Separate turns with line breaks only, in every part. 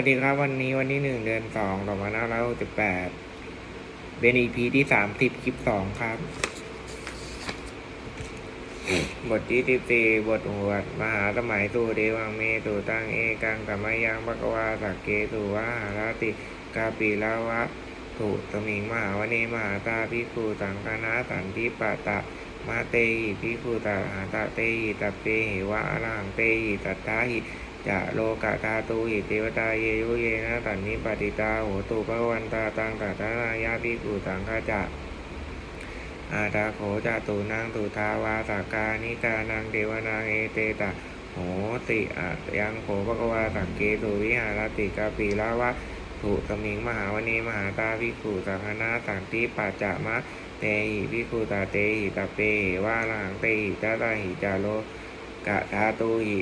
สวัสดีครับวันนี้วันที่หนึ่งเดือนสองสองพันห้าร้อยหกสิบแปดเป็นอีพีที่สามสิบคลิปสองครับ บทที่สิบสี่บทหวด มหาสมัยตูเดวังเมตูตังเอกังสมัยยังภควาสักเกตูวะหารติกาปีลาวะถูสมิงมหาวเนมหาตาพิคูสังคณะสันติปะตะมาเตหิพิคูตาหาตะเตหิตะเปหิวะอรังเตหิตัตตาหิ จะโลกะธาตุหิเทวตาเยยุเยนะตันนิปติตาโหตุภวันตาตังตัตนายาภิกุสังฆาจะอาตาโขจะตุนางตุทาวาสากานิกานังเทวนางเอเตตะโหติอะยังโขภควาสังเกตุวิหารติกาปีลาวะถุสมิงมหาวเนมหาตาภิกขุสังฆนาสันติปัจจะมะเตหิภิกขุตาเตหิตะเปหิวาลังเตหิตาตาหิจาโลกะธาตุหิ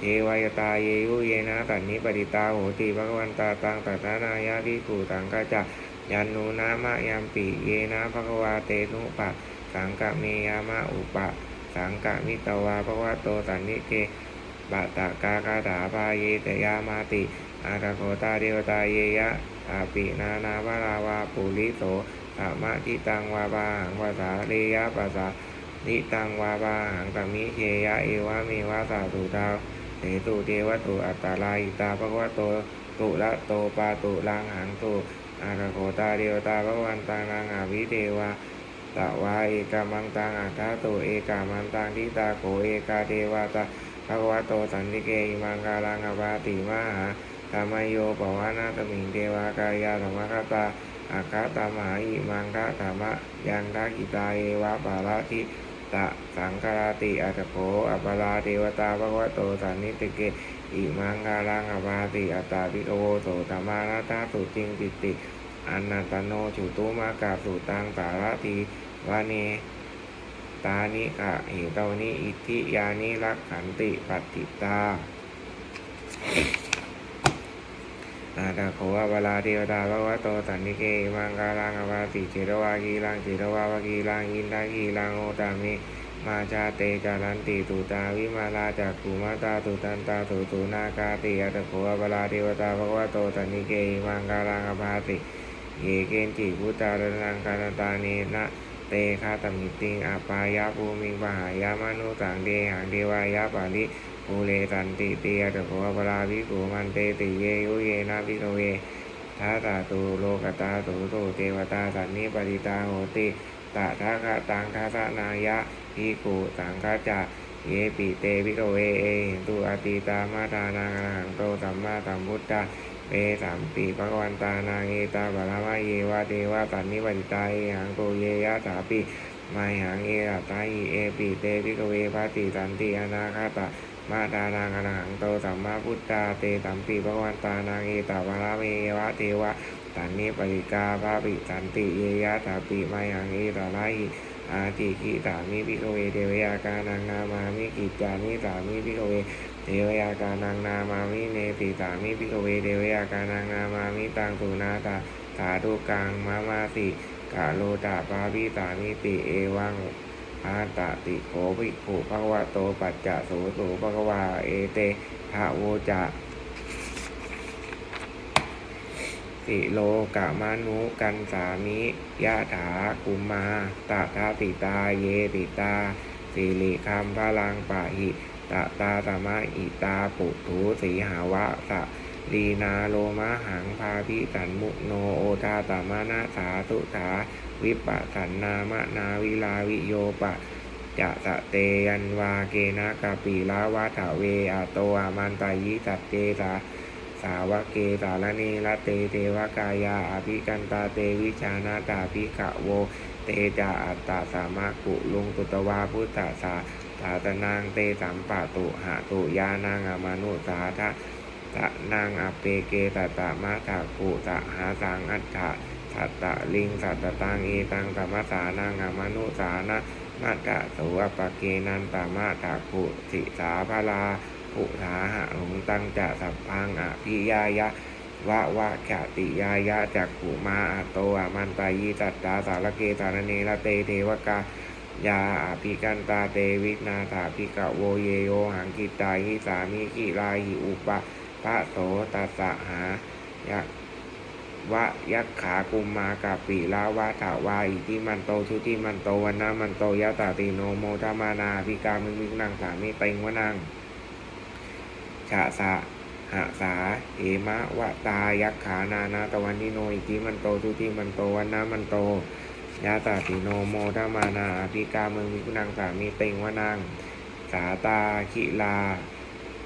เทวายตาเยยุเยนะตันนิปติตาโหติภควันตาตังตัตนายาภิกขุตังกัจจะยันนูนามะยัมปิเยนะภควาเตนุปะ สังกะเมยามะอุปะ สังกะมิตวาภควโตสันนิเกบะตะกากาถาปาเยตยามาติอาตาโคตาเดวตาเยยะอาปินานาวราวาปุริโสธรรมะทิตังวาบาหังวาสาเรยะปัสสะนิตังวาบาหังตมิเชยะเอวะเมวะสาตุดาว เตตุเทวตุอัตตาลายิตาภควโตตุละโตปาตุลังหังตุอาระโคตาเดวตาภควันตังนางอาวิเทวาตะวาเอกามังตังอัฏฐาตุเอกามันตังทิตาโขเอกาเทวตาภควโตสันติเกอิมังกาลังอภาติมหาธรรมโยปวานาตมิงเทวากายาธรรมคตาอาคาตามหาอิมังคะธรรมยังทักิตาเอวะปาราธิ ตะสังคาราติอัตโขอัปปราเทวตาภควโตสันนิติเกอิมังคารังอภาติอัตตาภิโวโสธรรมานาตาสุจิงจิติอนันตโนจุตุมากาสุตังสารทีวาเนตานิกะเหตานิอิทิยานิรักขันติปัตติตา อาตาโขวเวลาเทวตาภควโตสันนิเกมังคารังอภาติเจตวากีรังเจตวาวากีรังอินทากีรังโอตามิมาชาเตจารันติตุตาวิมาลาจากกุมาตาตุตันตาตุตุนากาติอัตโขวเวลาเทวตาภควโตสันนิเกมังคารังอภาติเยเกนจิพุตารนังคารตาเนนะ เตคาตมิติงอปายาภูมิงปหายามนุสังเดหังเดวายาปาลิภูเลตันติเตียตโขปราภิกขุมันเตติเยยุเยนะภิกเวทาตาตุโลกตาตุโตเทวตาสันนิปติตาโหติตะทะคะตังทัสนายะภิกขุสังฆจะเยปิเตภิกเวเอหินตุอติตามาทานังหังโตสัมมาสัมพุทธะ เปสัมปีภควันตานางเอตาบาลามะเยวะเทวะสันนิปติตาเอหังโตเยยะถาปิไมหังเอรัตตาหิเอปิเตภิกเวภาติสันติอนาคาตะมาตานางอรหังโตสัมมาพุทธาเตสัมปีภควันตานางเอตาบาลามเยวะเทวะสันนิปติกาภาปิสันติเยยะถาปิไมหังเอตาลาหิอาติกิสามิภิกเวเทวยากานังนามามิกิจานิสามิภิกเว เทวยากานังนามามิเนติสามิพิกเวเทวยากานังนามามิตังสุนาตาสาธุกังมามาสิกาโลตาปาปิสามิติเอวังอาตติโขภิกขุภควะโตปัจจะโสโสภควาเอเตภะโวจะสิโลกะมานุกันสามิยะถากุมมาตถาติตาเยติตา สิริคัมพลังปะหิตะตาตมะอิตาปุถุสีหาวะสะลีนาโลมะหังพาพิสันมุโนโอทาตมะนาสาตุถาวิปัสสันนามะนาวิลาวิโยปะจะสะเตยันวาเกนะกะปีลาวะถาเวอะโตอามันตายิสัตเตสาสาวะเกสารเนละเตเทวกายาอภิกันตาเตวิชานาตาภิกะโว เตจาอัตตาสามะกุลุงตุตวาพุทธาสาตาตนางเตสัมปะตุหะตุยานางอามานุสาทะตะนางอเปเกตตะมะถากุตะหาสังอัฏฐะสัตตะลิงสัตตะตังเอตังธรรมสานางอามานุสานะมัตตะสุวปะเกนันตามะถากุสิสาภลาปุถาหะหงตังจะสัพพังอภิยายะ วะวะขติยายะจักขุมาอะโตอมันตายีจัตตาสารเกสารเนละเตเทวกายาอภิกันตาเตวินาถาภิกะโวเยโยหังกิตาหิสามิกิลาหิอุปะพระโสตัสสะหายะวะยักขากุมมากาปิลาวะถาวาอิทิมันโตชุติมันโตวันนามันโตยะตาติโนโมทมานาพิกามิมิกนังสามิเตงวนังชะสะ หะสาเหมะวะตายักขานานาตวันนิโนอิทิมันโตชุติมันโตวันนามันโตยะตาติโนโมทมานาพิกาเมิมิกนังสามิเต็งวนังสาตาคิลา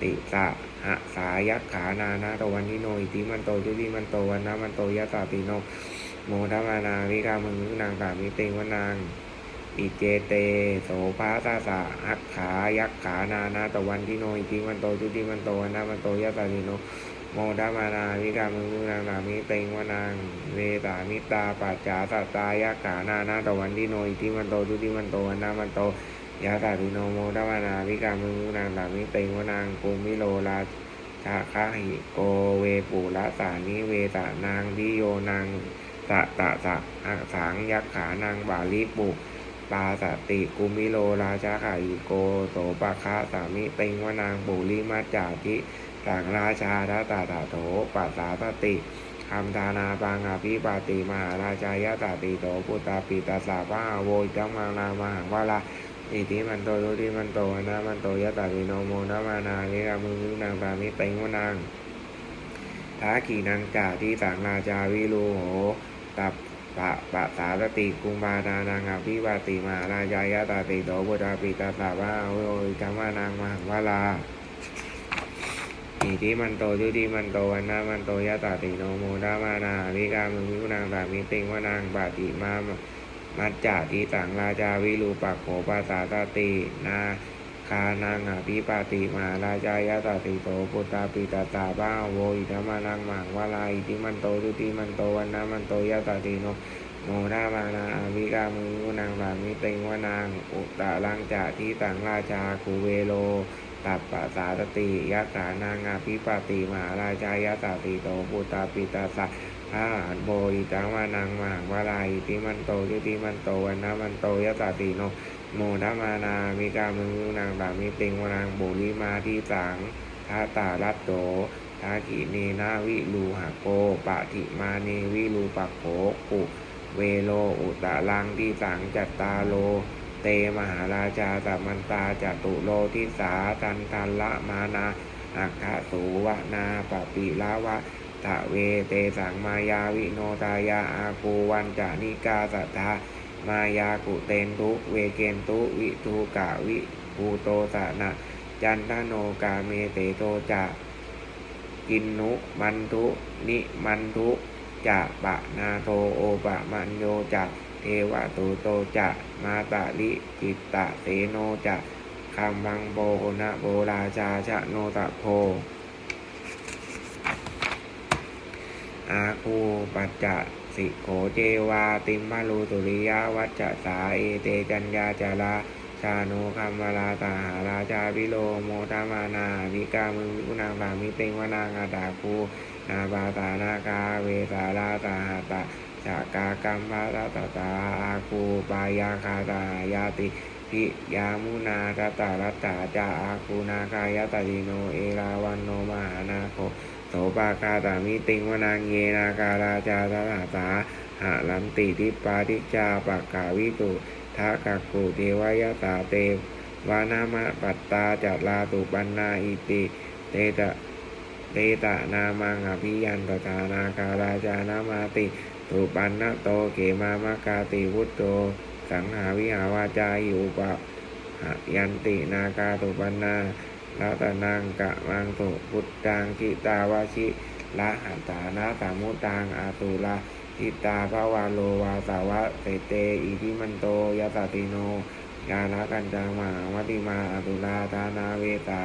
ติสะหะสายักขานานาตวันนิโนอิติมันโตจุติมันโตวันนามันโตยะตาติโนโมทมานาวิกาเมึงนางสามิเตงวนาง อิเจเต โสภาตาสะหักขา ยักขา นานาตะวันทิโนอิติมันโตจุติมันโตวันนามันโตยะตาติโน โมทมานาวิกามึงนางสามิเตงวนางเวตามิตาปัจจาตตายักขานานาตะวันทิโนอิติมันโตจุติมันโตวันนามันโตยาตาติโนโมทวานาวิกามุนางสามิเตงวนางกุมิโลลาชาคาหิโกเวปุระสานิเวตานางดิโยนางสะตะสะอักสังยักขานางบาลิปุ ปาสติกุมิโลราชาขาหิโกโสปะคะสามิเตงวนางปุริมัจจาทิสังราชาทัตตาตาโถปัสสาตติคำทานาปังอภิปาติมหาราชายะตาติโตปุตตาปิตาสาพาโวยจังมังนามหังวาลาอิติมันโตโยติมันโตวันนะมันโตยะตาติโนโมนะมานาเรกามุมุนางตามิเต็งวนังท้าขีนางจ่าที่สังราชาวิรูโหตับ ปะปะสาตติกุมบาดานางอภิวาติมาราชายะตาติโตบุตาปิตาสาวะโอยธรรมานางมหังวาลาอิติมันโตโยติมันโตวันนะมันโตยะตาติโนโมนะมานาเรกามุมุนางตามิต็งวานังปาติมามัจจาทิสังราชาวิรูปักโขปาสาตตินา คานังอภิปาติมหาราชายะตติโตปุตตาปิตาตาบ้าโวอิธรรมานังมังวาลาอิติมันโตทุติมันโตวันนามันโตยะตติโนโมนามานาอวิกามุนางบามิเตงวานางอุตตะลังจาทิสังราชาคูเวโลตัปปะสาตติยักขานางอภิปติมหาราชายะตติโตปุตตาปิตาสาอาหารโบอิตังวานังมังวาลาอิติมันโตยุติมันโตวันนะมันโตยะตาติโนโมทัมานามิกามึงนางตามิติงวานางบุริมาที่สังทาตาลัตโตทากิเนนาวิลูหะโกปะติมาเนวิลูปักโขปุเวโลอุตะลังที่สังจัตตาโล เตมหาราชาสัมมันตาจตุโลทิสาตันทันละมานาอัคคสูวนาปปิลาวะ ตะเวเตสังมายาวิโนตายาอากูวันจานิกาสัทธามายากุเตนทุเวเกนตุวิทูกะวิภูโตสะนะจันทโนกาเมเตโตจะกินนุมันทุนิมันทุจะปะนาโทโอปะมันโยจะเทวตุโตจะมาตะลิจิตตะเสโนจะคัมบังโบนะโบราชาชะโนตะโพ อาคูปัจจะสิโขเจวาติมมาลูตุริยวัจจะสาเอเตจัญญาจาราชาโนคัมมาลาตาหาราชาวิโลโมทามานาวิกามึงวิกุนางตามิเตงวานางอาตาคูนาบาตานาคาเวสาลาตาหาตาจากากรรมภาตตาตาอาคูปายาคาตายาติพิยามุนาตตารัตตาจาอาคูนาคายตติโนเอราวันโนมหานาโค ปาคาตามิติงวนางเยนาการาจาตาสาหะลันติทิปาทิจาปากกาวิตุทะกักุเทวายตาเตวานามะปัตตาจัตลาตุปันนาอิติเตตะเตตะนามังอภิยันตถานาคาราจานามาติตุปันนโตเกมามะกาติวุตโตสังหาวิหาวาจาอยู่ปะหะยันตินาคาตุปันนา รัตนังกะมังตุพุทธังจิตาวาชิละหันตานะสามุตังอาตุลาจิตาภาวาโลวาสาวะเตเตอิทิมันโตยะตติโนยานะกันจังมหาวติมาอาตุลาทานาเวตา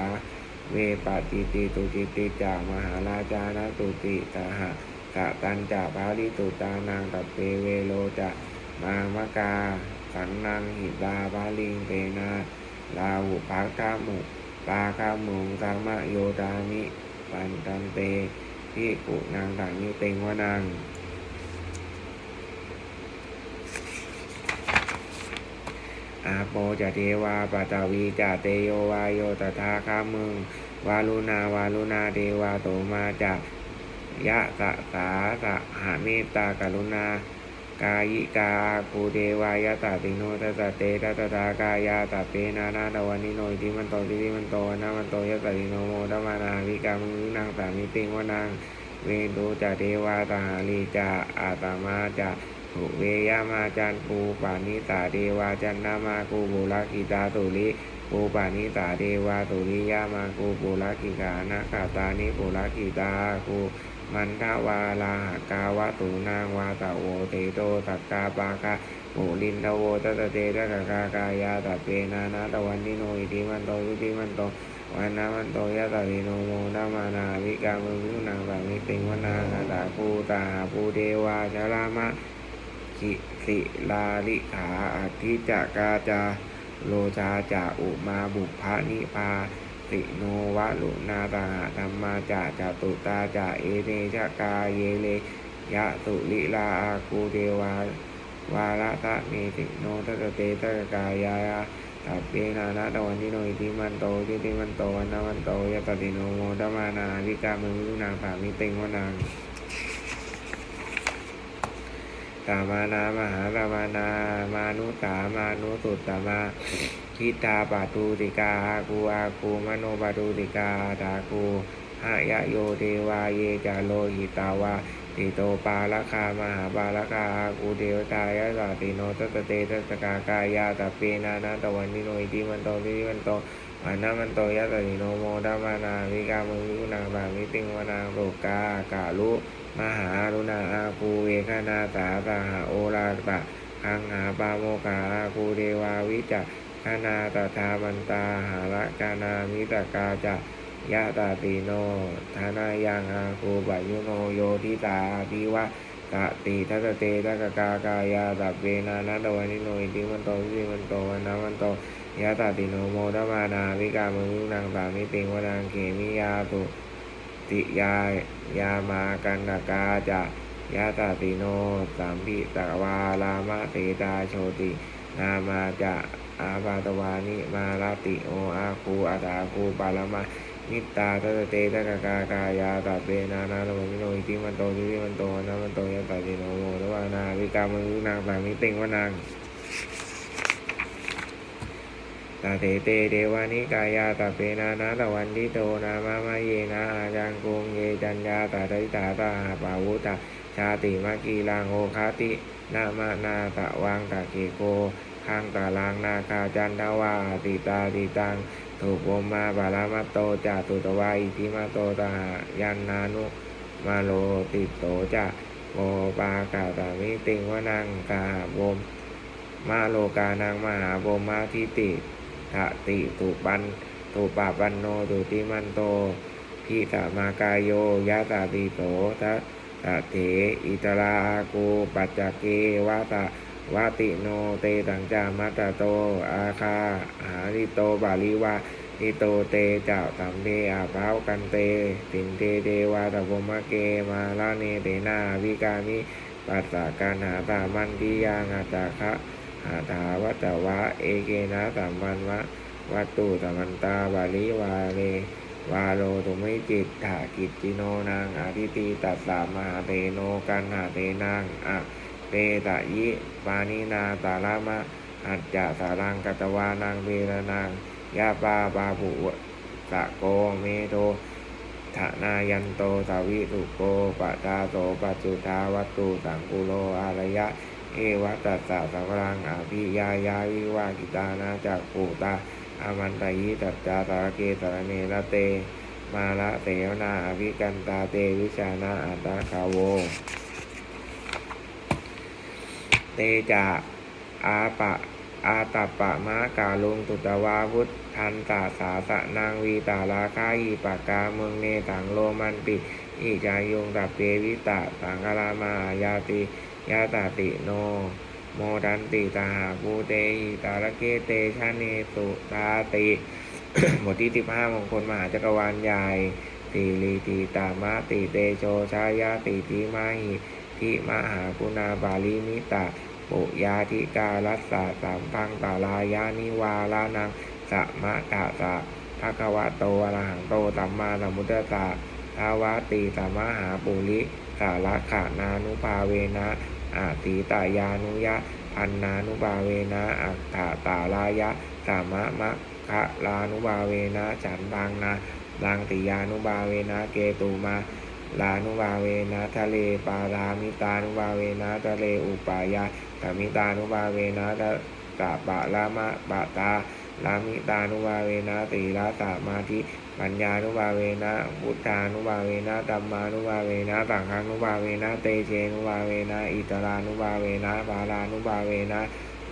เวปจิติตุจิติจามหาราชานะตุติสหะกะตันจะภาลิตุตานางตัปเปเวโลจะมามกาสังนังหิตาภาลิงเตนาลาหุภักขมุ ปาคามุงธรรมโยดามิ ปันตันเตพิกุนางถังมิเต็งวนังอาโปจะเทวาปัตตวีจะเตโยวาโยตถาคามึง วาลุนาวาลุนาเดวาโตมาจะยะสะสาสะหาเมตตากรุณา กายิกาภูเดวายะตาติโนตัสเตตัสตากายาตาเปนานาตวันนิโนอิติมันโตติติมันโตนะมันโตยะตาติโนโมดมานาวิกามุนินางสามิติงวนังเวโดจะเทวาตาหาลีจะอาตมาจะถุเวยามาจันปูปานิตาเดวาจันนามากูบุรกิตาตุลิ ปูปานิตาเดวาตุลิยามากูบุรกิกานาคาตานิปุรกิตากูมันทวาลาหกาวะตูนางวาตะโวเตโตตักกาปาคะโมลินทโวตัตเตตะกกากายาตะเปนานาตะวันนิโนอิติมันโตยุติมันโตวันนามันโตยะตะวิโนโมนามานาวิกามุวินางสามิติงวนานาตาภูตาภูเดวาชรามะกิสิลาลิขาอธิจักกาจา โลชาจาอุมาบุพพานิพาติโนวะลุนาตาธรรมาจาจาตุตาจาเอเนชะกาเยเลยะสุลิลาอากูเทวาวาระตะเมติโนทัตเตตะกายายาตัปเปนานะตะวันทิโนอิติมันโตทิติมันโตวันนามันโตยะตติโนโมตมานาวิกามือนางสามิติงวนัง ตามานามหาตามานา มานุตามานุสุตตมาทิตาปาตูติกาอากูอากูมโนปาตูติกาดากูหายะโยเทวาเยจาโลหิตาวาติโตปาลคามหาปาลคาอากูเทวตายะสติโนตัสเตตัสกากายาตะเปนานาตะวันนิโนอิติมันโตติมันโต วันนามันโตยะตติโนโมดามานาวิกามุวินาบามิติงวนาโรกากาลุมหารุณาอากูเวคนาตาตาหาโอราตะคังหาปาโมกาอากูเทวาวิจักคณาตถาบันตาหาระกานามิตกาจะยะตาติโนธานายังอาคูปยุโนโยทิตาภิวะ ตะติทัตเตทักกากายาตะเปนานัตวันิโนอิติมันโตวิริมันโตวันนามันโตยะตาติโนโมทมานาวิกามุนุนังตามิติงวนังเขมิยาตุติยายามากันตกาจะยะตาติโนสัมพิตวาลามะเตตาโชตินามาจะอาบาตวานิมาลาติโออาคูอาตาคูปาลมา นิตตาทัตเตตะกะกากายาตาเปนานาตมิโนอิติมันโตทิริมันโตนะมันโตยะตาติโนโมทวานาวิกามุนางสามิติงวนังตาเตเตเดวานิกายาตาเปนานาตะวันทิโตนามามาเยนะอาจังกุงเยจัญญาตาทิตาตาปาวุตาชาติมากีลังโอคาตินามานาตะวังตะเกโกข้างตารางนาคาจันทวาติตาติตัง ถูกโอมมาบาลามัตโตจาตุตวาอิทิมาโตตายันนานุมาโลติโตจะโมปากาตามิติงวนังกาโบมมาโลกานังมหาโบมมาทิติทะติตุปันตุปาปันโนตุติมันโตพิตามากายโยยะตาติโตทะตะเถอิตราอากูปัจจเกวะตะ วาติโนเตตังจามัตตโต อาคาหาริโตบาลิวานิโตเตเจ้าตัมเทอาภาวกันเตตินเตเดวาตะโมะเกมาลาเนเตนาวิกามิปัสสะการหาตามันทิยางาจาคะหาถาวัตวะเอเกนะสัมวันวะวัตตุสัมมันตาบาลิวาเลวาโลตุมิจิตถากิจจิโนนางอาทิตีตัสสามหาเตโนกันหาเตนางอะ เตตะยิปานินาตาลามะ อัจจะสารังกัตวานังเวรนังยาปาปาปุสะโกเมโทะนายันโตสาวิสุโกปะตาโตปัจจุทาวัตุสังกุโลอารยะ เอวัตตสสะสังรังอาภิยายาวิวากิตานาจากปูตาอามันตยิตัจจาตาเกตระเนระเต มาละเตวนาอภิกันตาเตวิชานาอัตตาคาโว เตจะอาปะอาตัปปะมะกาลุงตุตวาวุธทันตาสาสะนางวีตาลาคาอีปากาเมืองเนตังโลมันปิอิจายุงตับเปวิตะสังกรามายาติยาตาติโน โมดันติตาหาภูเตหิตาลเกเตชะเนสุตาติบทที่สิบห้ามงคลมหาจักรวาลใหญ่ติลีติตามะติเตโชชายาติติมาหิทิมหากุณาบาลิมิตะ ปุยาธิกาลัสสะสามพังตาลายานิวาลานังสะมะตะสะภะคะวะโตอะระหังโตสัมมาสัมพุทธัสสะทาวาติสัมมาหาปุริสาระขานานุภาเวนะอาตีตายานุยะพันนานุบาเวนะอัตถาตาลายะสามะมะคะลานุบาเวนะฉันบางนาลังติยานุบาเวนะเกตุมา ลานุบาเวนะทะเลปารามิตานุบาเวนะทะเลอุปายาตมิตานุบาเวนะทะกะปะลามะปะตาลามิตานุบาเวนะตีลาสามาธิปัญญานุบาเวนะพุทธานุบาเวนะธรรมานุบาเวนะสังฆานุบาเวนะเตเชนุบาเวนะอิตรานุบาเวนะบาลานุบาเวนะ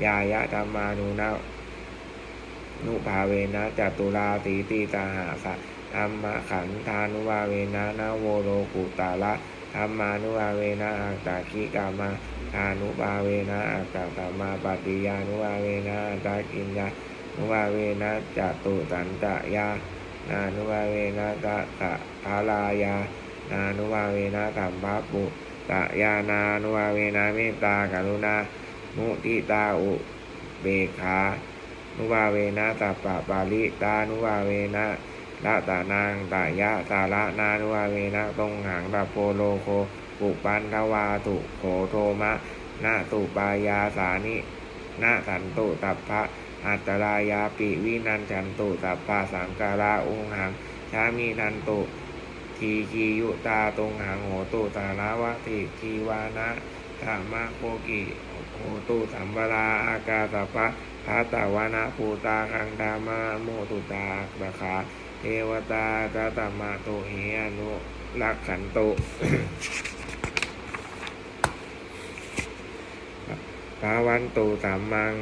ยายะธรรมานุนะนุภาเวนะจตุราตีตีตาหาสะ ธรรมขันธานุบาเวนะนาโวโลกุตาละธรรมานุบาเวนะอัตตาคิกามาทานุบาเวนะอัตตาสัมมาปฏิยานุบาเวนะอัตตากินยานุวาเวนะจตุสันจะยานานุวาเวนะตะตะภาลายานานุวาเวนะสัมภปุตะยานานุวาเวนะเมตตากรุณามุทิตาอุเบขานุวาเวนะตัปปะปาลิตานุวาเวนะ ละตานางตายะสาระนานุวาเวนะตรงหังตะโพโลโคปุปันทวาตุโขโทมะนาตุปายาสานินาสันตุตัพพะอัตรายาปิวินันจันตุสัพพาสังการาอุงหังชามีนันตุทีคียุตาตรงหังโหตุสารวะติทีวานะธรรมะโคกิโหตุสัมปราอากาสัพพะพาตาวานะภูตาคังธรรมาโมตุตาตะขา เทวตาตาตมาโตเฮอนุรักขันโตุภาวันโตสามมัง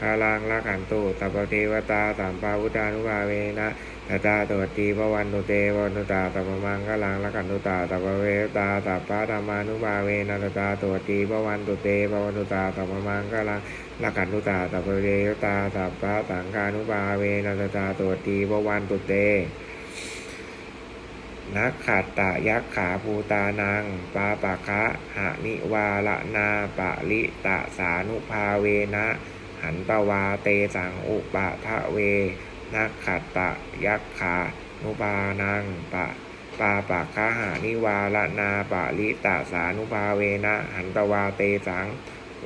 พาลังละขันตุตัปปเทวตาสัมปาวุธานุภาเวนะตตาตวตีพวันตุเตวันตุตาตัปมังกลังละขันตุตาตัปเวตาสัพพะธรรมานุภาเวนะตตาตวตีพวันตุเตพวันตุตาตัปมังกลังละขันตุตาตัปเวตาสัพพะสังฆานุภาเวนะตตาตวตีพวันตุเตนักขัตตะยักขาภูตานังปาปะคะหะนิวาละนาปะลิตะสานุภาเวนะ หันตวาเตสังอุปะทะเวนักขัตตะยักขานุปานังปะปาปะคะหานิวาละนาปะลิตะสานุภาเวนะหันตวาเตสัง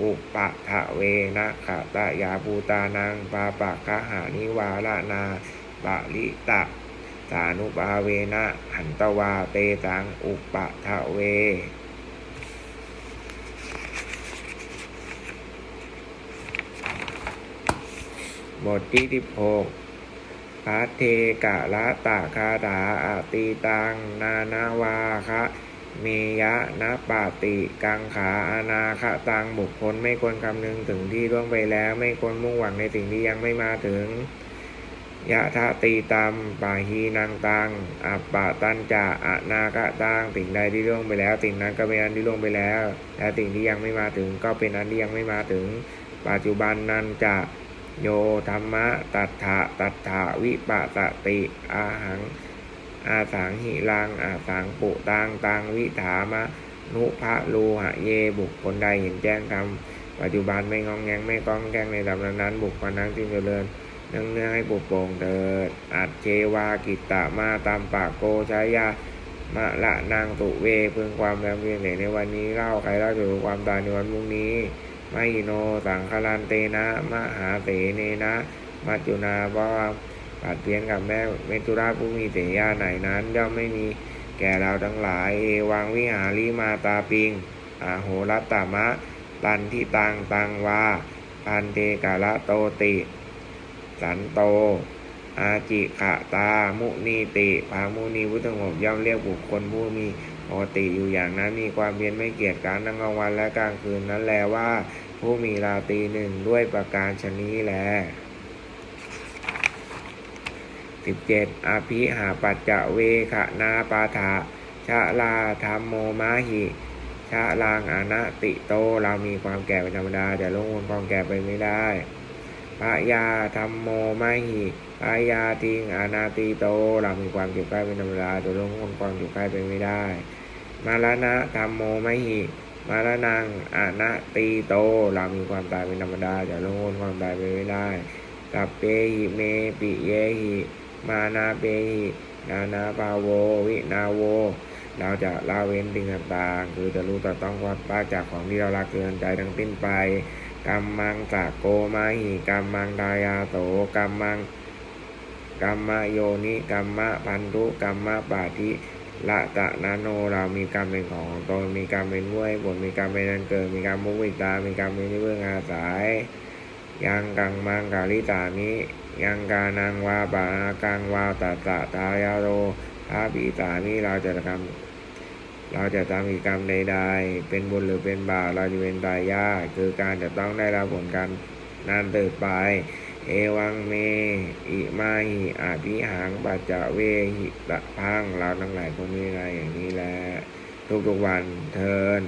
อุปะทะเวนะขัตตะยาภูตานังปาปะคะหานิวาละนาปะลิตะสานุปาเวนะหันตวาเตสังอุปะทะเว บทที่สิบหกพระเทกะละตะคาถาอติตัง นานาวาคะเมยะนะปาติกังขาอนาคตังบุคคลไม่ควรคำนึงถึงที่ล่วงไปแล้ว ไม่ควรมุ่งหวังในสิ่งที่ยังไม่มาถึง ยะทะตีตัมปาหีนางตังอัปปะตันจะอนาคตังสิ่งใดที่ล่วงไปแล้ว สิ่งนั้นก็เป็นอันที่ล่วงไปแล้ว และสิ่งที่ยังไม่มาถึงก็เป็นอันที่ยังไม่มาถึง ปัจจุบันนั้นจะ โยธรรมะตัฏฐะตัฏฐะวิปัสสติอาหัง อาสังหิรัง อาสังปุตังตังวิถามะ นุภะลูหะเยบุคคลใดเห็นแจ้งธรรมปัจจุบันไม่งองแงงไม่ก้องแกงในธรรมนั้นบุคคลนั้นจึงเจริญเนื่องเนื่องให้ปุโปร่งเถิดอัจเชวากิตตะมาตามปากโกชายามะละนางตุเวเพึงความแรงเพียนในวันนี้เล่าใครเล่าถึงความตายในวันพรุ่งนี้ ไมโนสังคลันเตนะมหาเสเนนะมัจจุนาเพราะว่าปัดเพียนกับแม่เมตุราผู้มีเสยาไหนนั้น ย่อมไม่มีแก่เราทั้งหลาย เอวังวิหาริมาตาปิงอาโหรัตตามะ ตันทิตังตังวาพันเตกาละโตติ สันโต อาจิขะตา มุนีติพามุนีพุทธงบย่อมเรียกบุคคลผู้มีปกติอยู่อย่างนั้นมีความเพียรไม่เกียจการทั้งกลางวันและกลางคืนนั้นแลว่า ผู้มีราตรีหนึ่งด้วยประการชนี้แลสิบเจ็ดอภิหาปัจจะเวขนาปาถาชะลาธรรมโมมาหิชะลางอนัตติโตเรามีความแก่เป็นธรรมดาแต่ลงวนความแก่ไปไม่ได้พระยาธรรมโมมาหิพระยาทิงอนาติโตเรามีความเจ็บไข้เป็นธรรมดาแต่ลงวนความเจ็บไข้ไปไม่ได้ มาลณะธรรมโมมหิ มาลนังอนัตติโต เรามีความตายเป็นธรรมดาแต่ลงวนความตายไปไม่ได้สัพเพหิเมปิเยหิมานาเปหินานาปาโว วินาโว เราจะละเว้นสิ่งต่างๆคือจะรู้ต่อต้องวัดป้าจากของที่เราละเกินใจทั้งสิ้นไปกรรมังสะโกมาหิกรรมังดายาโตกรรมังกรรมโยนิกรรมะพันธุกรรมะปาธิ ละตะนาโนเรามีกรรมเป็นของตนมีกรรมเป็นผู้ให้ผลมีกรรมเป็นอันเกิดมีกรรมมุวิตา มีกรรมเป็นที่เบื้องอาศัยยังกังมังกาลิตามิยังกานังวาบากังวาตัสะทายาโรอาปิตามิเราจะทำเราจะทำกิจกรรมใดๆเป็นบุญหรือเป็นบาปเราจะเป็นตายยากคือการจะต้องได้รับผลการนานเติบไป เอวังเม อิมาหิอาภิหังปัจจเวหิตะพังเราทั้งหลายคงมีอะไรอย่างนี้แหละทุกๆวันเทิน